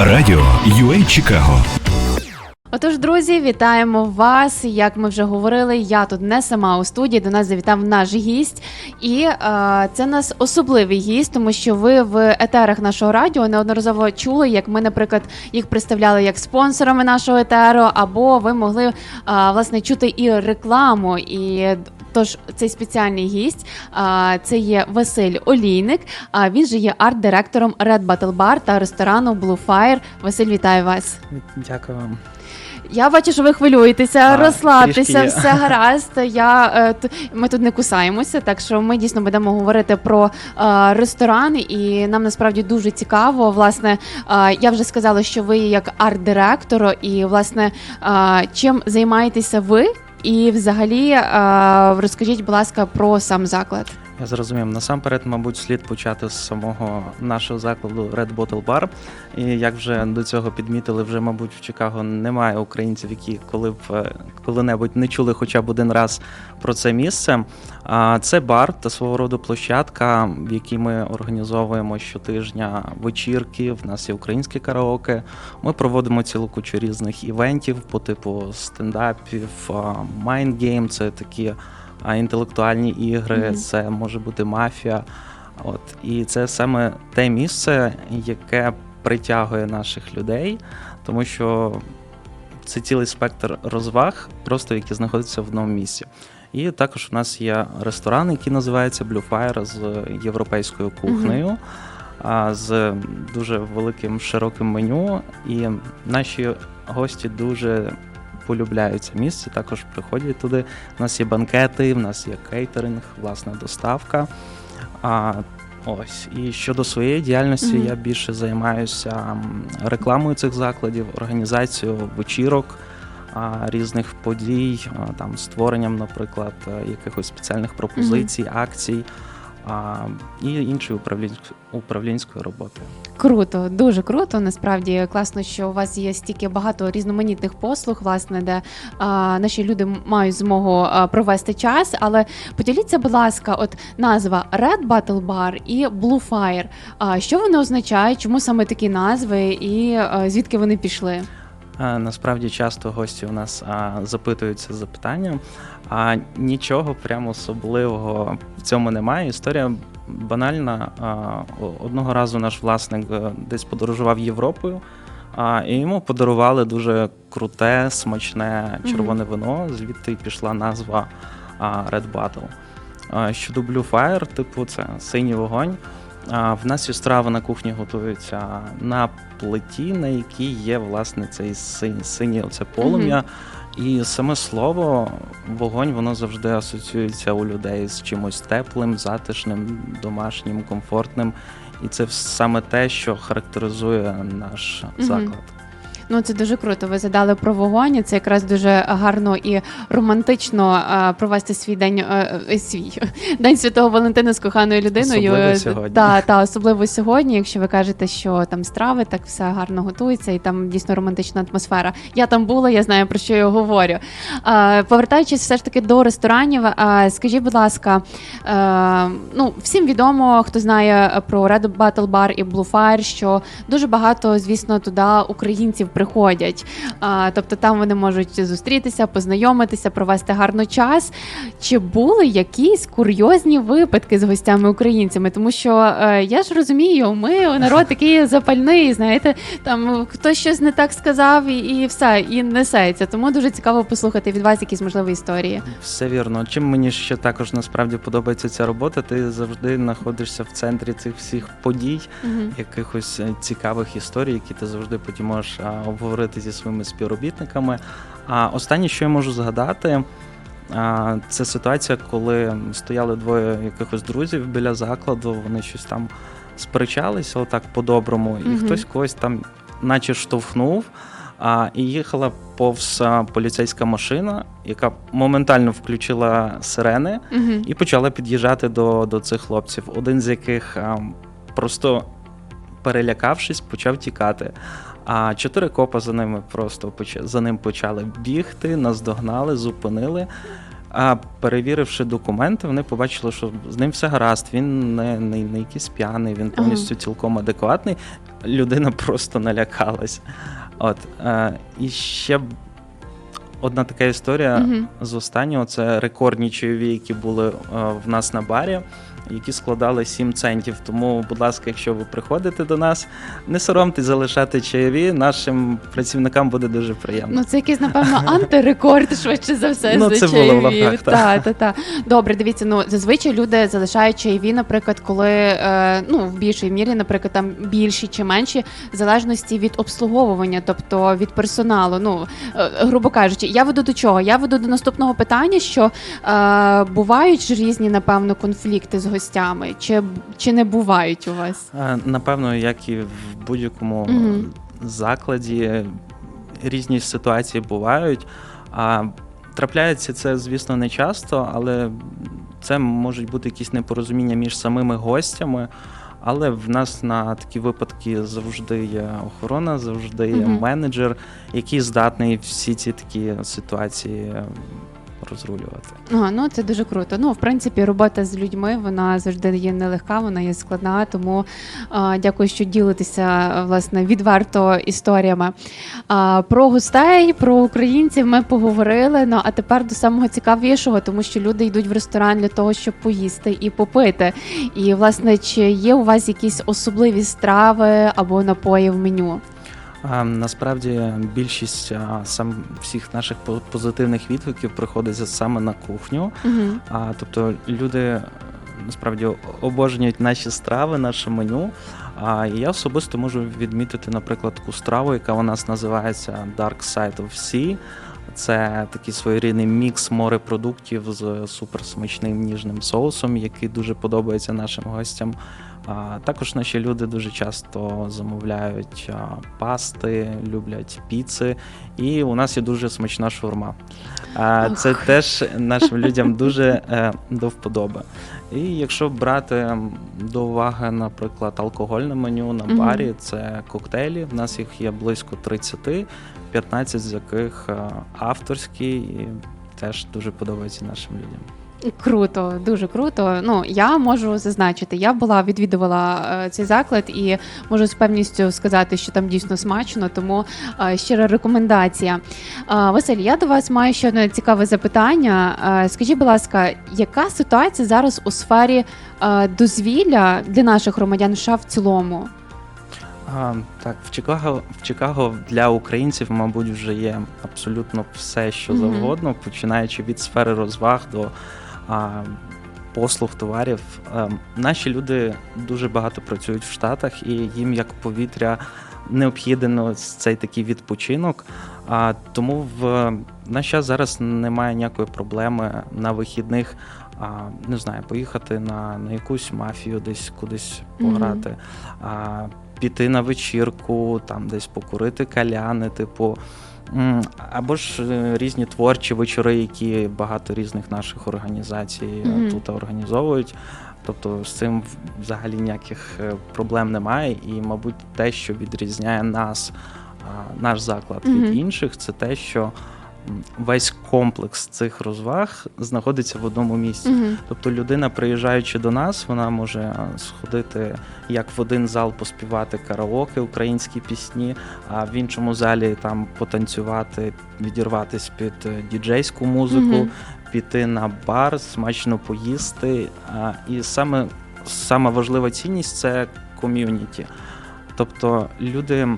Радіо UA Чикаго. Отож, друзі, вітаємо вас. Як ми вже говорили, я тут не сама у студії. До нас завітав наш гість, і е, це у нас особливий гість, тому що ви в етерах нашого радіо неодноразово чули, як ми, наприклад, їх представляли як спонсорами нашого етеру, або ви могли е, власне чути і рекламу. І тож цей спеціальний гість це є Василь Олійник. А він же є арт-директором Red Battle Bar та ресторану Blue Fire. Василь, вітаю вас. Дякую вам. Я бачу, що ви хвилюєтеся, розслабтеся, все гаразд. Я е, ми тут не кусаємося, так що ми дійсно будемо говорити про е, ресторан, і нам насправді дуже цікаво. Власне, е, я вже сказала, що ви як арт-директор, і власне чим займаєтеся ви? І взагалі е, розкажіть, будь ласка, про сам заклад. Я зрозумів. Насамперед, мабуть, слід почати з самого нашого закладу Red Bottle Bar. І як вже до цього підмітили, вже, мабуть, в Чикаго немає українців, які коли б е, коли-небудь не чули хоча б один раз про це місце. А це бар та свого роду площадка, в якій ми організовуємо щотижня вечірки. В нас є українське караоке. Ми проводимо цілу кучу різних івентів по типу стендапів, майндгейм. Це такі а інтелектуальні ігри, Мгм. це може бути мафія. От і це саме те місце, яке притягує наших людей, тому що це цілий спектр розваг, просто які знаходяться в одному місці. І також у нас є ресторан, який називається Blue Fire з європейською кухнею, а, з дуже великим широким меню. І наші гості дуже полюбляють це місце, також приходять туди. У нас є банкети, в нас є кейтеринг, власна доставка. А, ось. І щодо своєї діяльності, Мгм. я більше займаюся рекламою цих закладів, організацією вечірок. Різних подій, там створенням, наприклад, е, якихось спеціальних пропозицій, акцій і іншої управлінськ- управлінської роботи. Круто, дуже круто. Насправді класно, що у вас є стільки багато різноманітних послуг, власне, де а, наші люди мають змогу а, провести час. Але поділіться, будь ласка, от назва Red Battle Bar і Blue Fire. А що вони означають? Чому саме такі назви, і а, звідки вони пішли? Насправді часто гості у нас запитуються запитанням, а нічого прямо особливого в цьому немає. Історія банальна. Одного разу наш власник е, десь подорожував Європою, і йому подарували дуже круте, смачне червоне вино. Звідти пішла назва Red Battle. Щодо Blue Fire, типу, це синій вогонь. А, В нас і страва на кухні готується на плиті, на якій є власне цей синій, синє оце полум'я. І саме слово вогонь воно завжди асоціюється у людей з чимось теплим, затишним, домашнім, комфортним. І це саме те, що характеризує наш заклад. Ну це дуже круто. Ви задали про вогонь. Це якраз дуже гарно і романтично провести свій день е, е, свій день святого Валентина з коханою людиною. Особливо Е, сьогодні. Та, та особливо сьогодні, якщо ви кажете, що там страви, так все гарно готується, і там дійсно романтична атмосфера. Я там була, я знаю про що я говорю. Повертаючись все ж таки до ресторанів, скажіть, будь ласка, е, ну всім відомо, хто знає про Red Battle Bar і Blue Fire, що дуже багато, звісно, туди українців приходять. А, тобто там вони можуть зустрітися, познайомитися, провести гарно час. Чи були якісь курйозні випадки з гостями українцями? Тому що е, я ж розумію, ми народ такий запальний, знаєте, там хтось щось не так сказав, і, і все, і несеться. Тому дуже цікаво послухати від вас якісь можливі історії. Все вірно. Чим мені ще також насправді подобається ця робота, ти завжди знаходишся в центрі цих всіх подій, Мгм. якихось е, цікавих історій, які ти завжди потім можеш обговорити зі своїми співробітниками. А останнє, що я можу згадати, це ситуація, коли стояли двоє якихось друзів біля закладу, вони щось там сперечалися, отак по-доброму, і Мгм. хтось когось там, наче штовхнув. А, і їхала повз а, поліцейська машина, яка моментально включила сирени Мгм. і почала під'їжджати до, до цих хлопців. Один з яких а, просто перелякавшись, почав тікати. А чотири копа за ними просто за ним почали бігти, наздогнали, зупинили. А перевіривши документи, вони побачили, що з ним все гаразд. Він не, не, не якийсь п'яний, він повністю цілком адекватний. Людина просто налякалась. От е, і ще одна така історія Мгм. з останнього це рекордні чайові, які були е, в нас на барі, які складали 7 центів. Тому, будь ласка, якщо ви приходите до нас, не соромтесь залишати чайові. Нашим працівникам буде дуже приємно. Ну, це якийсь, напевно, антирекорд, швидше за все, Ну, за це було в лапках, та. Та, та, та. Добре, дивіться, ну зазвичай люди залишають чайові, наприклад, коли е, ну, в більшій мірі, наприклад, там більші чи менші, в залежності від обслуговування, тобто від персоналу. Ну, е, грубо кажучи, я веду до чого? Я веду до наступного питання, що е, бувають ж різні, напевно, конфлікти з гостями, чи, чи не бувають у вас? Е, Напевно, як і в будь-якому Мгм. закладі, різні ситуації бувають. А трапляється це, звісно, не часто, але це можуть бути якісь непорозуміння між самими гостями. Але в нас на такі випадки завжди є охорона, завжди є Мгм. менеджер, який здатний всі ці такі ситуації розрулювати. А, ну це дуже круто. Ну, в принципі, робота з людьми вона завжди є нелегка, вона є складна. Тому а, дякую, що ділитеся власне відверто історіями. А, про гостей, про українців ми поговорили. Ну а тепер до самого цікавішого, тому що люди йдуть в ресторан для того, щоб поїсти і попити. І власне, чи є у вас якісь особливі страви або напої в меню? Насправді більшість а, сам всіх наших позитивних відгуків приходиться саме на кухню. Угу. А тобто люди насправді обожнюють наші страви, наше меню. А я особисто можу відмітити, наприклад, таку страву, яка у нас називається Dark Side of Sea. Це такий своєрідний мікс морепродуктів з суперсмачним ніжним соусом, який дуже подобається нашим гостям. А також наші люди дуже часто замовляють а, пасти, люблять піци, і у нас є дуже смачна шаурма. А, це Ох. теж нашим людям дуже е, до вподоби. І якщо брати до уваги, наприклад, алкогольне меню на барі, це коктейлі. В нас їх є близько 30, 15 з яких е, авторські, і теж дуже подобаються нашим людям. Круто, дуже круто. Ну я можу зазначити, я була відвідувала е, цей заклад і можу з певністю сказати, що там дійсно смачно, тому е, щира рекомендація. Е, Василь, я до вас маю ще одне цікаве запитання. Е, скажіть, будь ласка, яка ситуація зараз у сфері е, дозвілля для наших громадян США в цілому? А, так, в Чикаго, в Чикаго для українців, мабуть, вже є абсолютно все, що Мгм. завгодно, починаючи від сфери розваг до а, послуг, товарів. А, наші люди дуже багато працюють в Штатах, і їм як повітря необхіден ось цей такий відпочинок. А, тому в наш час зараз немає ніякої проблеми на вихідних. А, не знаю, поїхати на, на якусь мафію, десь кудись пограти. А, піти на вечірку, там десь покурити каляни, типу. Або ж е, різні творчі вечори, які багато різних наших організацій Мгм. тут організовують. Тобто з цим взагалі ніяких е, проблем немає. І, мабуть, те, що відрізняє нас, наш заклад Мгм. від інших, це те, що весь комплекс цих розваг знаходиться в одному місці. Угу. Тобто людина, приїжджаючи до нас, вона може сходити як в один зал поспівати караоке, українські пісні, а в іншому залі там потанцювати, відірватися під е, діджейську музику, Мгм. піти на бар, смачно поїсти. І саме сама важлива цінність це ком'юніті. Тобто люди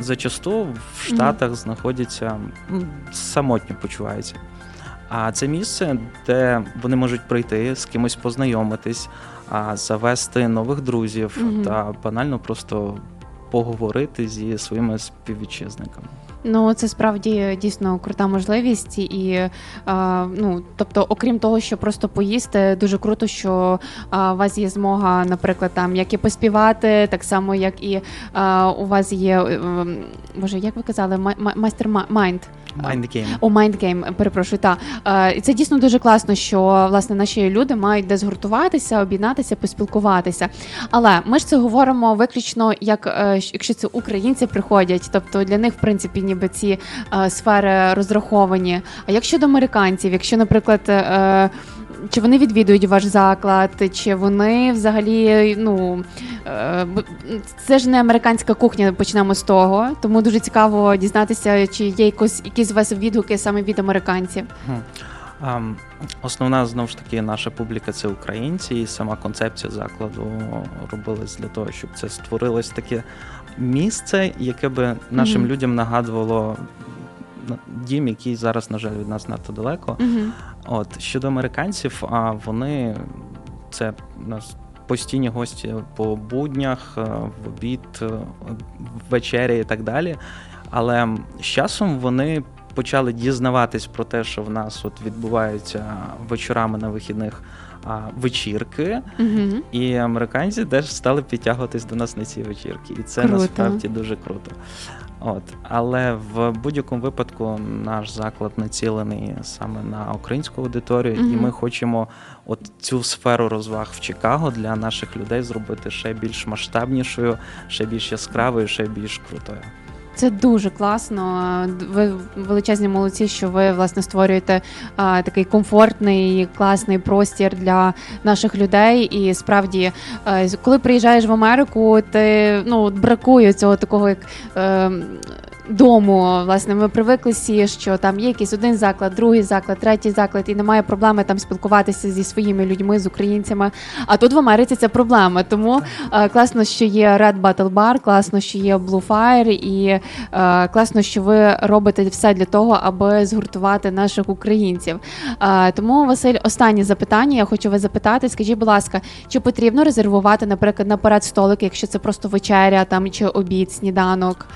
зачасту в Штатах знаходяться самотньо почуваються. А це місце, де вони можуть прийти з кимось познайомитись, а, завести нових друзів та банально просто поговорити зі своїми співвітчизниками. Ну, це справді дійсно крута можливість, і е, ну тобто, окрім того, що просто поїсти, дуже круто, що е, у вас є змога, наприклад, там як і поспівати, так само як і е, у вас є боже, як ви казали, ма- ма- майстер майнд. Mind Game. О, Mind Game, перепрошую, та Е, і це дійсно дуже класно, що власне наші люди мають де згуртуватися, об'єднатися, поспілкуватися. Але ми ж це говоримо виключно як е, якщо це українці приходять, тобто для них, в принципі, ніби ці е, сфери розраховані. А як щодо американців, якщо, наприклад, чи вони відвідують ваш заклад, чи вони взагалі, ну е, це ж не американська кухня, почнемо з того. Тому дуже цікаво дізнатися, чи є якось якісь у вас відгуки саме від американців. Основна знову ж таки наша публіка це українці, і сама концепція закладу робилась для того, щоб це створилось таке місце, яке би нашим Мгм. людям нагадувало на- дім, який зараз, на жаль, від нас надто далеко. Угу. От щодо американців, а вони це у нас постійні гості по буднях, е, в обід, е, в вечері і так далі. Але з часом вони почали дізнаватись про те, що в нас от відбуваються вечорами на вихідних вечірки, Угу. і американці теж стали підтягуватись до нас на ці вечірки. І це Круто. насправді дуже круто. От, але в будь-якому випадку наш заклад націлений саме на українську аудиторію, і ми хочемо от цю сферу розваг в Чикаго для наших людей зробити ще більш масштабнішою, ще більш яскравою, ще більш крутою. Це дуже класно. Ви величезні молодці, що ви власне створюєте а, такий комфортний, класний простір для наших людей. І справді, а, коли приїжджаєш в Америку, ти ну бракує цього такого як. Е, Дому, власне, ми привикли всі, що там є якийсь один заклад, другий заклад, третій заклад, і немає проблеми там спілкуватися зі своїми людьми, з українцями. А тут в Америці це проблема. Тому е, класно, що є Red Battle Bar, класно, що є Blue Fire, і е, класно, що ви робите все для того, аби згуртувати наших українців. Е, тому, Василь, останнє запитання. Я хочу вас запитати. Скажіть, будь ласка, чи потрібно резервувати, наприклад, наперед столик, якщо це просто вечеря там чи обід, сніданок?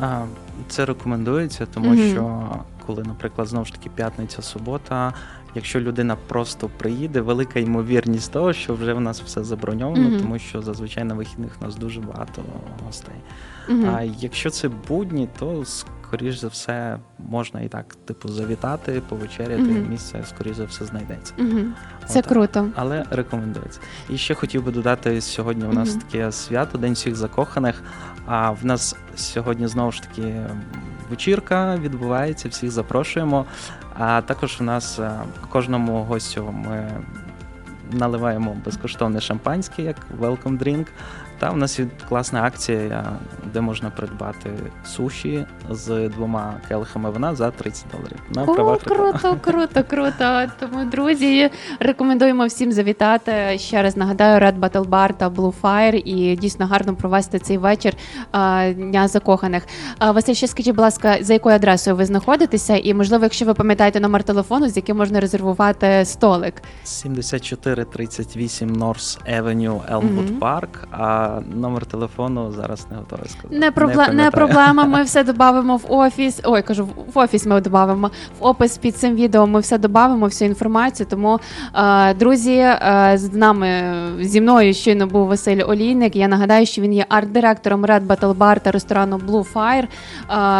А, Це рекомендується, тому Мгм. що коли, наприклад, знову ж таки п'ятниця, субота, якщо людина просто приїде, велика ймовірність того, що вже в нас все заброньовано, Мгм. тому що зазвичай на вихідних у нас дуже багато гостей. Мгм. А якщо це будні, то скоріш за все можна і так, типу, завітати, повечеряти, Мгм. місце, скоріш за все, знайдеться. Мгм. Це Отак. круто. Але рекомендується. І ще хотів би додати, сьогодні у нас Мгм. таке свято, День всіх закоханих. А в нас сьогодні знову ж таки вечірка відбувається, всіх запрошуємо. А також у нас е, кожному гостю ми наливаємо безкоштовне шампанське, як welcome drink. Та в нас є класна акція, де можна придбати суші з двома келихами вина за 30 доларів. На О, правах круто, круто, круто. Тому, друзі, рекомендуємо всім завітати. Ще раз нагадаю, Red Battle Bar та Blue Fire і дійсно гарно провести цей вечір а, Дня закоханих. А, Василь, ще скажіть, будь ласка, за якою адресою ви знаходитеся? І, можливо, якщо ви пам'ятаєте номер телефону, з яким можна резервувати столик. 7438 North Avenue, Elmwood. Park, а номер телефону зараз не готовий сказати. Не, пробле... не пам'ятаю. проблема. Ми все додамо в офіс. Ой, кажу, в офіс ми додамо. В опис під цим відео ми все додамо, всю інформацію. Тому, е, друзі, е, з нами зі мною щойно був Василь Олійник. Я нагадаю, що він є арт-директором Red Battle Bar та ресторану Blue Fire.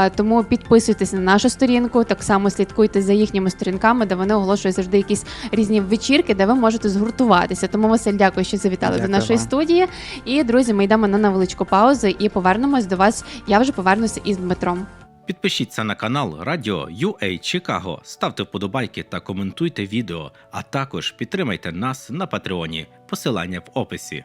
Е, тому підписуйтесь на нашу сторінку. Так само слідкуйте за їхніми сторінками, де вони оголошують завжди якісь різні вечірки, де ви можете згуртуватися. Тому Василь, дякую, що завітали Дякую до нашої студії. І друзі, ми йдемо на невеличку паузу і повернемось до вас. Я вже повернуся із Дмитром. Підпишіться на канал Радіо UA Чикаго, ставте вподобайки та коментуйте відео, а також підтримайте нас на Патреоні. Посилання в описі.